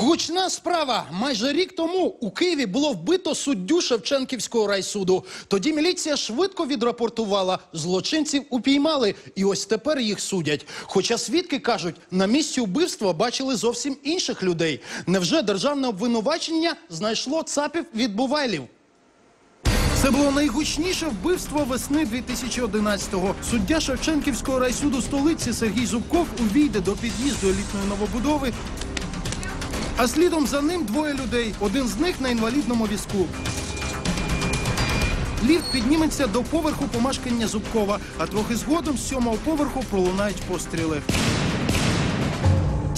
Гучна справа. Майже рік тому у Києві було вбито суддю Шевченківського райсуду. Тоді міліція швидко відрапортувала. Злочинців упіймали, і ось тепер їх судять. Хоча свідки кажуть, на місці вбивства бачили зовсім інших людей. Невже державне обвинувачення знайшло цапів відбувайлів? Це було найгучніше вбивство весни 2011-го. Суддя Шевченківського райсуду столиці Сергій Зубков увійде до під'їзду елітної новобудови. А слідом за ним двоє людей. Один з них на інвалідному візку. Ліфт підніметься до поверху помешкання Зубкова, а трохи згодом з сьомого поверху пролунають постріли.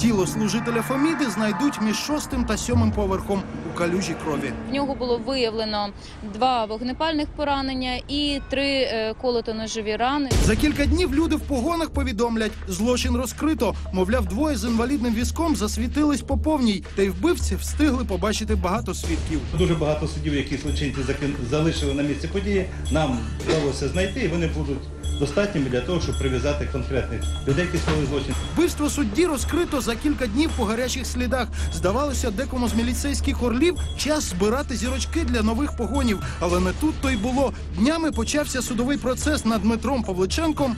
Тіло служителя Фоміди знайдуть між шостим та сьомим поверхом у калюжі крові. В нього було виявлено два вогнепальних поранення і три е, колото-ножові рани. За кілька днів люди в погонах повідомлять, злочин розкрито. Мовляв, двоє з інвалідним візком засвітились по повній, та й вбивці встигли побачити багато свідків. Дуже багато суддів, які злочинці залишили на місці події, нам вдалося знайти, і вони будуть достатніми для того, щоб прив'язати конкретних людей, які скоїли злочин. Вбивство судді розкрито за кілька днів по гарячих слідах. Здавалося, декому з міліцейських орлів час збирати зірочки для нових погонів. Але не тут то й було. Днями почався судовий процес над Дмитром Павличенком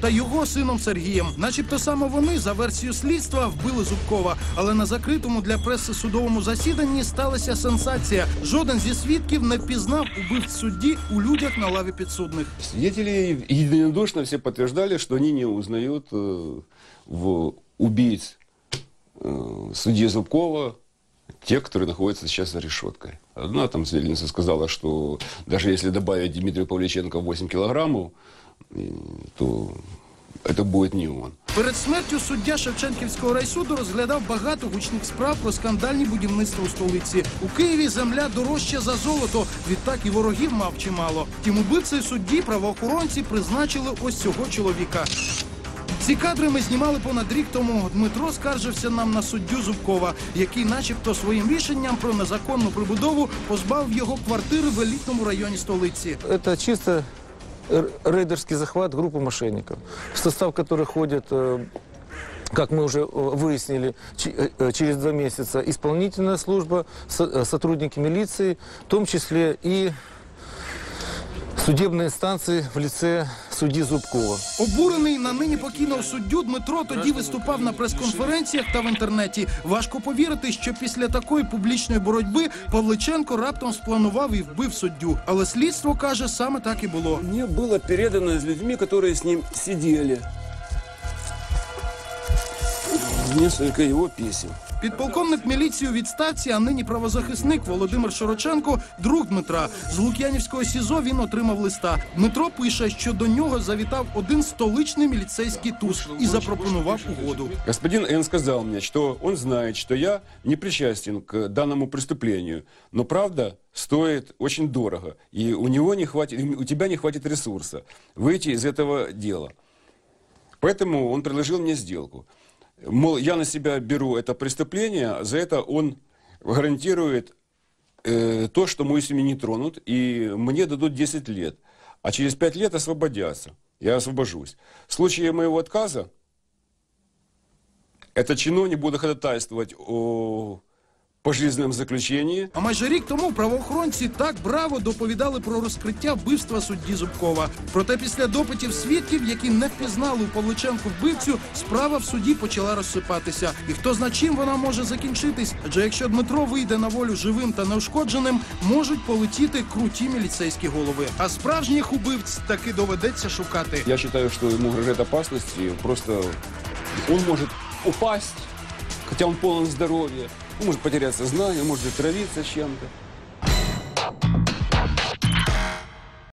Та його сином Сергієм, начебто саме вони за версією слідства вбили Зубкова. Але на закритому для преси судовому засіданні сталася сенсація. Жоден зі свідків не впізнав убивць судді у людях на лаві підсудних. Свидетели единодушно все подтверждали, что они не узнают э, в убийц э, судьи Зубкова те, которые находятся сейчас за решеткой. Одна там свидетельница сказала, что даже если добавить Дмитрию Павличенко 8 килограммов, э, то это будет не он. Перед смертю суддя Шевченківського райсуду розглядав багато гучних справ про скандальні будівництва у столиці. У Києві земля дорожча за золото. Відтак і ворогів мав чимало. Тім убивцею судді правоохоронці призначили ось цього чоловіка. Ці кадри ми знімали понад рік тому. Дмитро скаржився нам на суддю Зубкова, який, начебто, своїм рішенням про незаконну прибудову позбавив його квартири в елітному районі столиці. Это чисто рейдерский захват группы мошенников, в состав которых ходят, э, как мы уже э, выяснили, э, через два месяца исполнительная служба, со- сотрудники милиции, в том числе и судебные инстанции в лице судьи Зубкова. Обурений на нині покійного суддю Дмитро тоді виступав на прес-конференціях та в інтернеті. Важко повірити, що після такої публічної боротьби Павличенко раптом спланував і вбив суддю. Але слідство каже, саме так і було. Мне было передано с людьми, которые с ним сидели. Несколько его писем. Підполковник міліції у відставці, а нині правозахисник Володимир Широченко, друг Дмитра. З Лук'янівського СІЗО він отримав листа. Дмитро пише, що до нього завітав один столичний міліцейський туз і запропонував угоду. Господин Н. сказал мне, что он знает, что я не причастен к данному преступлению, но правда стоит очень дорого, и у него не хватит, и у тебя не хватит ресурса выйти из этого дела. Поэтому он предложил мне сделку. Мол, я на себя беру это преступление, за это он гарантирует э, то, что мою семью не тронут, и мне дадут 10 лет, а через 5 лет освободятся. Я освобожусь. В случае моего отказа этот чиновник будет ходатайствовать о пожизненном заключении. А майже рік тому правоохоронці так браво доповідали про розкриття вбивства судді Зубкова. Проте після допитів свідків, які не впізнали у Павличенку вбивцю, справа в суді почала розсипатися. І хто зна чим вона може закінчитись? Адже якщо Дмитро вийде на волю живим та неушкодженим, можуть полетіти круті міліцейські голови. А справжніх убивць таки доведеться шукати. Я считаю, что ему угрожает опасность, и просто он может упасть, хотя он полон здоровья, он может потерять сознание, может отравиться чем-то.